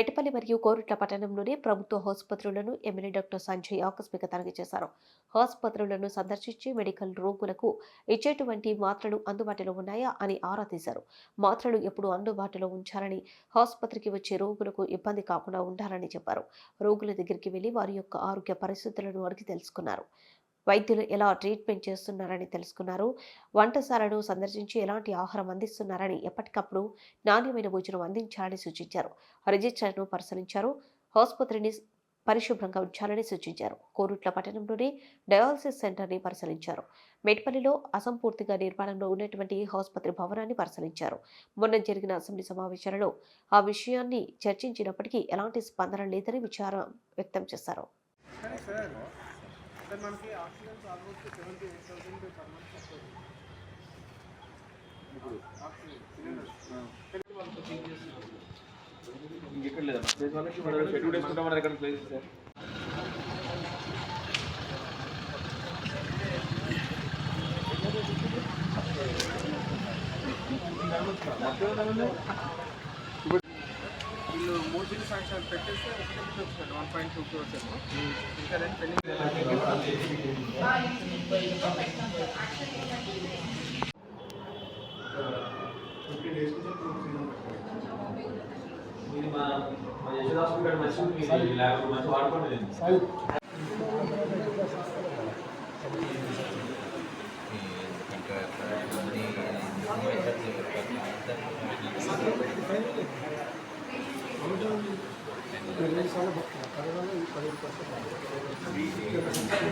మెట్పల్లి మరియు కోరుట్ల పట్టణంలోని ప్రభుత్వ ఆసుపత్రులను ఎమ్మెల్యే డాక్టర్ సంజయ్ ఆకస్మిక తనిఖీ చేశారు. ఆసుపత్రులను సందర్శించి మెడికల్ రోగులకు ఇచ్చేటువంటి మాత్రలు అందుబాటులో ఉన్నాయా అని ఆరా తీశారు. మాత్రలు ఎప్పుడు అందుబాటులో ఉంచాలని ఆసుపత్రికి వచ్చే రోగులకు ఇబ్బంది కాకుండా ఉండాలని చెప్పారు. రోగుల దగ్గరికి వెళ్ళి వారి యొక్క ఆరోగ్య పరిస్థితులను అడిగి తెలుసుకున్నారు. వైద్యులు ఎలా ట్రీట్మెంట్ చేస్తున్నారని తెలుసుకున్నారు. వంటశాలను సందర్శించి ఎలాంటి ఆహారం అందిస్తున్నారని ఎప్పటికప్పుడు నాణ్యమైన భోజనం అందించాలని సూచించారు. రిజిస్టర్ను పరిశీలించారు. ఆసుపత్రిని పరిశుభ్రంగా ఉంచాలని సూచించారు. కోరుట్ల పట్టణంలోని డయాలసిస్ సెంటర్ని పరిశీలించారు. మెట్పల్లిలో అసంపూర్తిగా నిర్మాణంలో ఉన్నటువంటి ఆసుపత్రి భవనాన్ని పరిశీలించారు. మొన్న జరిగిన అసెంబ్లీ సమావేశాలలో ఆ విషయాన్ని చర్చించినప్పటికీ ఎలాంటి స్పందన లేదని విచారం వ్యక్తం చేశారు. సార్ మనకి oxygen almost seventy eight thousand per month వస్తుంది. ఇంకెక్కడ లేదా ప్లేస్ వాళ్ళకి షెడ్యూల్ వేసుకుంటాం మన ఎక్కడ ప్లేస్ సార్ వీళ్ళు మూడు బిల్ శాంక్షన్ పెట్టేస్తే ఒకటి bill one point two crores ఏమో. ఇంకా రెండు ఎందుకంటే ఇది మా మా యశోద హాస్పిటల్